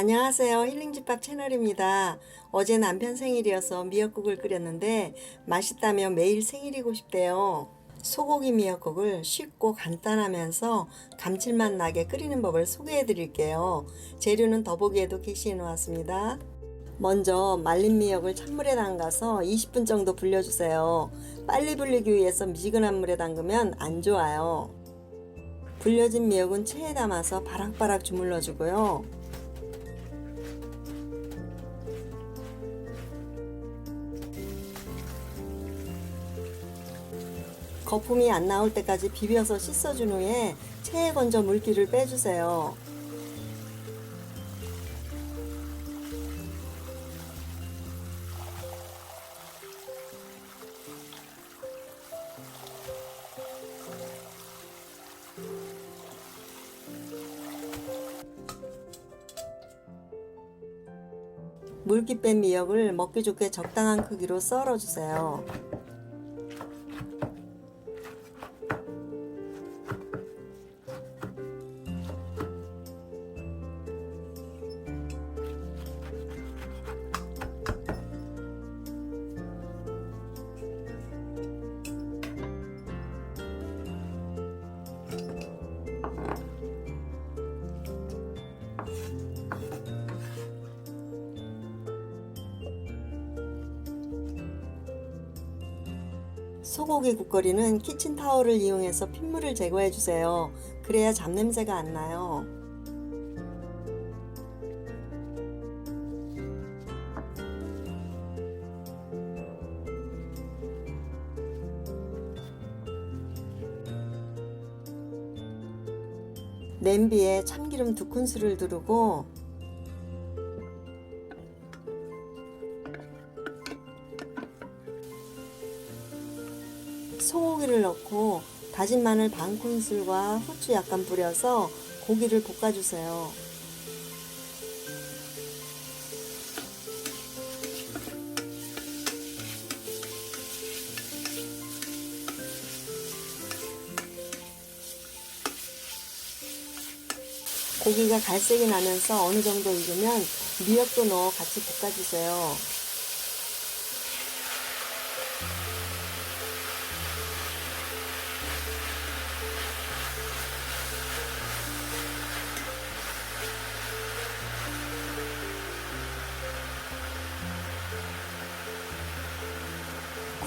안녕하세요. 힐링집밥 채널입니다. 어제 남편 생일이어서 미역국을 끓였는데 맛있다며 매일 생일이고 싶대요. 소고기 미역국을 쉽고 간단하면서 감칠맛 나게 끓이는 법을 소개해 드릴게요. 재료는 더보기에도 게시해 놓았습니다. 먼저 말린 미역을 찬물에 담가서 20분 정도 불려주세요. 빨리 불리기 위해서 미지근한 물에 담그면 안 좋아요. 불려진 미역은 체에 담아서 바락바락 주물러 주고요. 거품이 안 나올 때까지 비벼서 씻어준 후에 체에 건져 물기를 빼주세요. 물기 뺀 미역을 먹기 좋게 적당한 크기로 썰어주세요. 소고기 국거리는 키친타올을 이용해서 핏물을 제거해 주세요. 그래야 잡냄새가 안 나요. 냄비에 참기름 두 큰술을 두르고 소고기를 넣고 다진 마늘 반 큰술과 후추 약간 뿌려서 고기를 볶아주세요. 고기가 갈색이 나면서 어느 정도 익으면 미역도 넣어 같이 볶아주세요.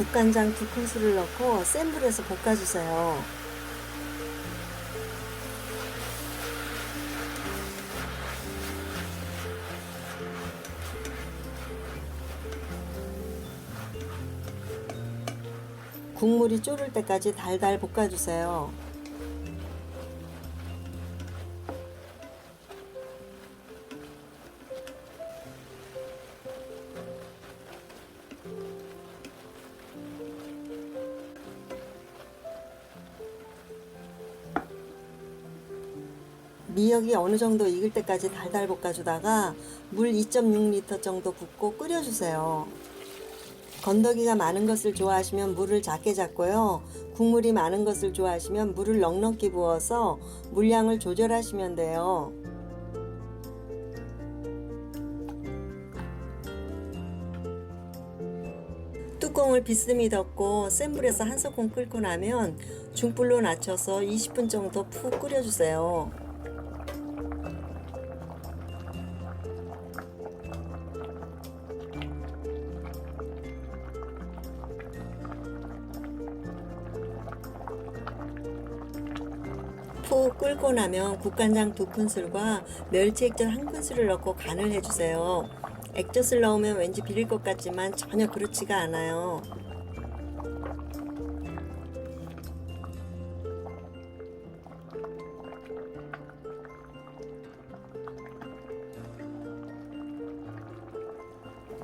국간장 두 큰술을 넣고 센 불에서 볶아주세요. 국물이 졸을 때까지 달달 볶아주세요. 미역이 어느 정도 익을 때까지 달달 볶아주다가 물 2.6리터 정도 붓고 끓여주세요. 건더기가 많은 것을 좋아하시면 물을 작게 잡고요. 국물이 많은 것을 좋아하시면 물을 넉넉히 부어서 물량을 조절하시면 돼요. 뚜껑을 비스듬히 덮고 센 불에서 한 소끔 끓고 나면 중불로 낮춰서 20분 정도 푹 끓여주세요. 푹 끓고 나면 국간장 두 큰술과 멸치 액젓 한 큰술을 넣고 간을 해주세요. 액젓을 넣으면 왠지 비릴 것 같지만 전혀 그렇지가 않아요.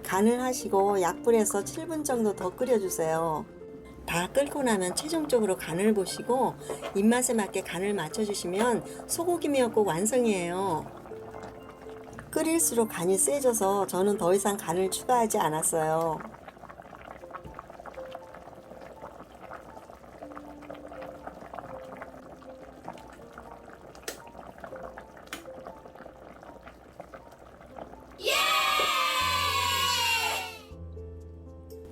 간을 하시고 약불에서 7분 정도 더 끓여주세요. 다 끓고 나면 최종적으로 간을 보시고 입맛에 맞게 간을 맞춰주시면 소고기 미역국 완성이에요. 끓일수록 간이 세져서 저는 더 이상 간을 추가하지 않았어요.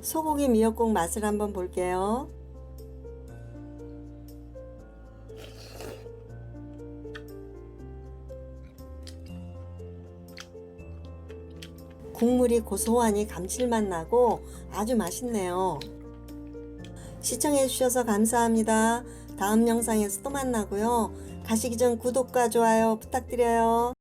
소고기 미역국 맛을 한번 볼게요. 국물이 고소하니 감칠맛 나고 아주 맛있네요. 시청해주셔서 감사합니다. 다음 영상에서 또 만나고요. 가시기 전 구독과 좋아요 부탁드려요.